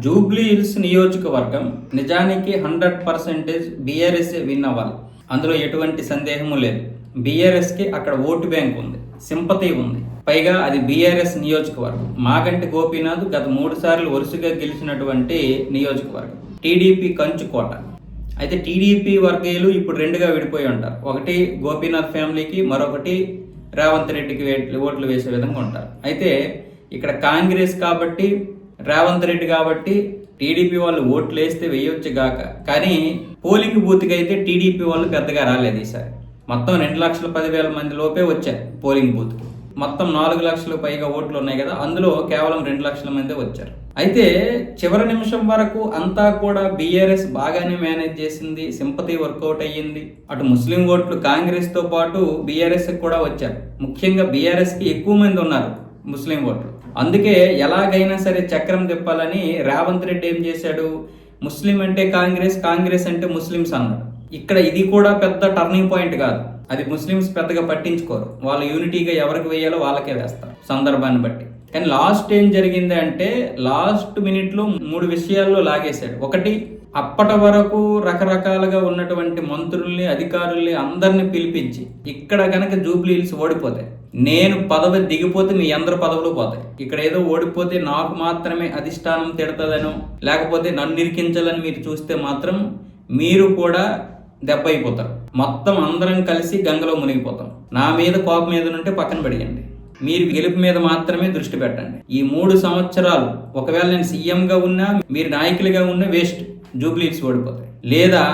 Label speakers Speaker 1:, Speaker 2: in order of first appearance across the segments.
Speaker 1: Jubilee hills నియోజకవర్గం నిజానికి hundred percentage BRS win అవ్వాలి. అందులో ఎటువంటి సందేహము లేదు. బీఆర్ఎస్కి అక్కడ ఓటు బ్యాంక్ ఉంది. సింపతి ఉంది. పైగా అది బీఆర్ఎస్ నియోజకవర్గం. మాగంటి గోపీనాథ్ గత మూడు సార్లు వరుసగా గెలిచినటువంటి నియోజకవర్గం. టీడీపీ కంచుకోట అయితే టీడీపీ వర్గీయులు ఇప్పుడు రెండుగా విడిపోయి ఉంటారు. ఒకటి గోపీనాథ్ ఫ్యామిలీకి మరొకటి రేవంత్ రెడ్డికి ఓట్లు వేసే విధంగా ఉంటారు. అయితే ఇక్కడ కాంగ్రెస్ కాబట్టి రేవంత్ రెడ్డి కాబట్టి టీడీపీ వాళ్ళు ఓట్లు వేస్తే వేయొచ్చు గాక. కానీ పోలింగ్ బూత్కి అయితే టీడీపీ వాళ్ళు పెద్దగా రాలేదు ఈసారి. మొత్తం రెండు లక్షల పదివేల మంది లోపే వచ్చారు పోలింగ్ బూత్కి మొత్తం నాలుగు లక్షల పైగా ఓట్లు ఉన్నాయి కదా అందులో కేవలం రెండు లక్షల మందే వచ్చారు. అయితే చివరి నిమిషం వరకు అంతా కూడా బీఆర్ఎస్ బాగానే మేనేజ్ చేసింది సింపతి వర్కౌట్ అయ్యింది. అటు ముస్లిం ఓట్లు కాంగ్రెస్తో పాటు బీఆర్ఎస్ కూడా వచ్చారు. ముఖ్యంగా బీఆర్ఎస్కి ఎక్కువ మంది ఉన్నారు ముస్లిం ఓట్లు. అందుకే ఎలాగైనా సరే చక్రం తిప్పాలని రేవంత్ రెడ్డి ఏం చేశాడు? ముస్లిం అంటే కాంగ్రెస్ కాంగ్రెస్ అంటే ముస్లిమ్స్ అన్నాడు. ఇక్కడ ఇది కూడా పెద్ద టర్నింగ్ పాయింట్ కాదు. అది ముస్లిమ్స్ పెద్దగా పట్టించుకోరు. వాళ్ళు యూనిటీగా ఎవరికి వేయాలో వాళ్ళకే వేస్తారు సందర్భాన్ని బట్టి. కానీ లాస్ట్ ఏం జరిగింది అంటే లాస్ట్ మినిట్లో మూడు విషయాల్లో లాగేశాడు. ఒకటి అప్పటి వరకు రకరకాలుగా ఉన్నటువంటి మంత్రుల్ని అధికారుల్ని అందరిని పిలిపించి ఇక్కడ కనుక జూబ్లీ హిల్స్ ఓడిపోతాయి నేను పదవి దిగిపోతే మీ అందరు పదవులు పోతాయి. ఇక్కడ ఏదో ఓడిపోతే నాకు మాత్రమే అధిష్టానం తిడతదనో లేకపోతే నన్ను ఇరికించాలని మీరు చూస్తే మాత్రం మీరు కూడా దెబ్బ అయిపోతారు మొత్తం అందరం కలిసి గంగలో మునిగిపోతాం. నా మీద కోపం మీద ఉంటే పక్కన పడియండి. మీరు గెలుపు మీద మాత్రమే దృష్టి పెట్టండి. ఈ మూడు సంవత్సరాలు ఒకవేళ నేను సీఎంగా ఉన్నా మీరు నాయకులుగా ఉన్నా వేస్ట్ జూబ్లీస్ ఓడిపోతాయి. లేదా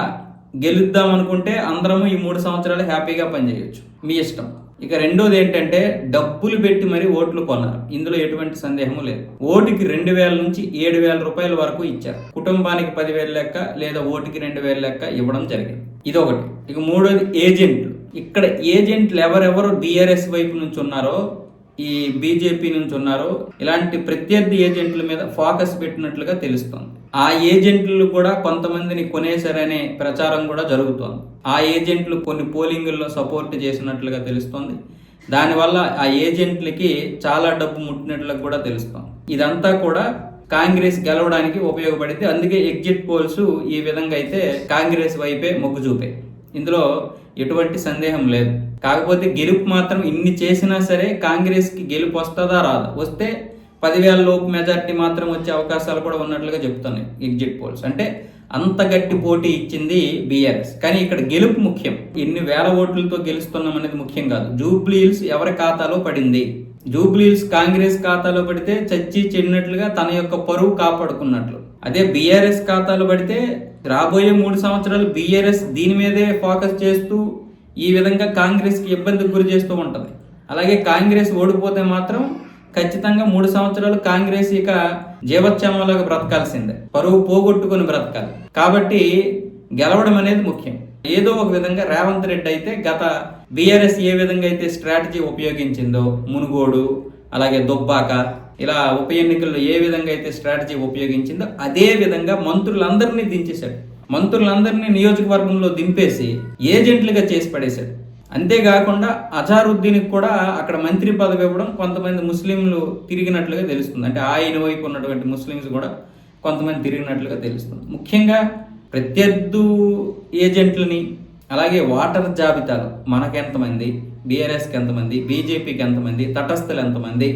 Speaker 1: గెలుద్దాం అనుకుంటే అందరము ఈ మూడు సంవత్సరాలు హ్యాపీగా పనిచేయొచ్చు. మీ ఇష్టం. ఇక రెండోది ఏంటంటే డబ్బులు పెట్టి మరి ఓట్లు కొన్నారు. ఇందులో ఎటువంటి సందేహము లేదు. ఓటుకి రెండు వేల నుంచి ఏడు వేల రూపాయల వరకు ఇచ్చారు. కుటుంబానికి పదివేల లెక్క లేదా ఓటుకి రెండు వేల లెక్క ఇవ్వడం జరిగింది. ఇది ఒకటి ఇక మూడోది ఏజెంట్లు ఇక్కడ ఏజెంట్లు ఎవరెవరు బీఆర్ఎస్ వైపు నుంచి ఉన్నారో ఈ బీజేపీ నుంచి ఉన్నారో ఇలాంటి ప్రత్యర్థి ఏజెంట్ల మీద ఫోకస్ పెట్టినట్లుగా తెలుస్తుంది. ఆ ఏజెంట్లు కూడా కొంతమందిని కొనేశారనే ప్రచారం కూడా జరుగుతోంది. ఆ ఏజెంట్లు కొన్ని పోలింగుల్లో సపోర్ట్ చేసినట్లుగా తెలుస్తోంది. దానివల్ల ఆ ఏజెంట్లకి చాలా డబ్బు ముట్టినట్లు కూడా తెలుస్తోంది. ఇదంతా కూడా కాంగ్రెస్ గెలవడానికి ఉపయోగపడింది. అందుకే ఎగ్జిట్ పోల్స్ ఈ విధంగా అయితే కాంగ్రెస్ వైపే మొగ్గు చూపాయి. ఇందులో ఎటువంటి సందేహం లేదు. కాకపోతే గెలుపు మాత్రం ఇన్ని చేసినా సరే కాంగ్రెస్కి గెలుపు వస్తుందా రాదా? వస్తే పదివేల లోపు మెజార్టీ మాత్రం వచ్చే అవకాశాలు కూడా ఉన్నట్లుగా చెప్తున్నాయి ఎగ్జిట్ పోల్స్ అంటే అంత గట్టి పోటీ ఇచ్చింది బీఆర్ఎస్ కానీ ఇక్కడ గెలుపు ముఖ్యం. ఎన్ని వేల ఓట్లతో గెలుస్తున్నాం అనేది ముఖ్యం కాదు. జూబ్లీహిల్స్ ఎవరి ఖాతాలో పడింది? జూబ్లీహిల్స్ కాంగ్రెస్ ఖాతాలో పడితే చచ్చి చెడినట్లుగా తన యొక్క పరువు కాపాడుకున్నట్లు. అదే బీఆర్ఎస్ ఖాతాలో పడితే రాబోయే మూడు సంవత్సరాలు బీఆర్ఎస్ దీని మీదే ఫోకస్ చేస్తూ ఈ విధంగా కాంగ్రెస్కి ఇబ్బందికి గురి చేస్తూ ఉంటుంది. అలాగే కాంగ్రెస్ ఓడిపోతే మాత్రం ఖచ్చితంగా మూడు సంవత్సరాలు కాంగ్రెస్ ఇక జీవోత్సవంలాగా బ్రతకాల్సిందే. పరువు పోగొట్టుకుని బ్రతకాలి. కాబట్టి గెలవడం అనేది ముఖ్యం. ఏదో ఒక విధంగా రేవంత్ రెడ్డి అయితే గత బీఆర్ఎస్ ఏ విధంగా అయితే స్ట్రాటజీ ఉపయోగించిందో మునుగోడు అలాగే దుబ్బాక ఇలా ఉప ఎన్నికల్లో ఏ విధంగా అయితే స్ట్రాటజీ ఉపయోగించిందో అదే విధంగా మంత్రులందరినీ దించేశాడు. మంత్రులందరినీ నియోజకవర్గంలో దింపేసి ఏజెంట్లుగా చేసి పడేశాడు. అంతేకాకుండా అజారుద్దీన్కి కూడా అక్కడ మంత్రి పదవి ఇవ్వడం కొంతమంది ముస్లింలు తిరిగినట్లుగా తెలుస్తుంది. అంటే ఆయన వైపు ఉన్నటువంటి ముస్లిమ్స్ కూడా కొంతమంది తిరిగినట్లుగా తెలుస్తుంది. ముఖ్యంగా ప్రత్యర్థు ఏజెంట్లని అలాగే వాటర్ జాబితాలు మనకెంతమంది బీఆర్ఎస్కి ఎంతమంది బీజేపీకి ఎంతమంది తటస్థులు ఎంతమంది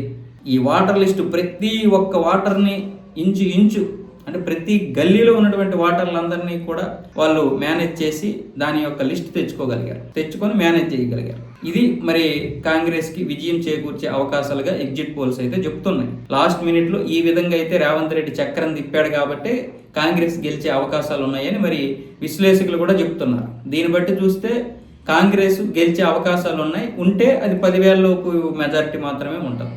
Speaker 1: ఈ వాటర్ లిస్టు ప్రతి ఒక్క వాటర్ని ఇంచు ఇంచు అంటే ప్రతి గల్లీలో ఉన్నటువంటి వాటర్లందరినీ కూడా వాళ్ళు మేనేజ్ చేసి దాని యొక్క లిస్ట్ తెచ్చుకోగలిగారు. తెచ్చుకొని మేనేజ్ చేయగలిగారు. ఇది మరి కాంగ్రెస్కి విజయం చేకూర్చే అవకాశాలుగా ఎగ్జిట్ పోల్స్ అయితే చెప్తున్నాయి. లాస్ట్ మినిట్లో ఈ విధంగా అయితే రేవంత్ రెడ్డి చక్రం తిప్పాడు కాబట్టి కాంగ్రెస్ గెలిచే అవకాశాలు ఉన్నాయని మరి విశ్లేషకులు కూడా చెప్తున్నారు. దీన్ని బట్టి చూస్తే కాంగ్రెస్ గెలిచే అవకాశాలు ఉన్నాయి. ఉంటే అది పదివేల లోపు మెజారిటీ మాత్రమే ఉంటుంది.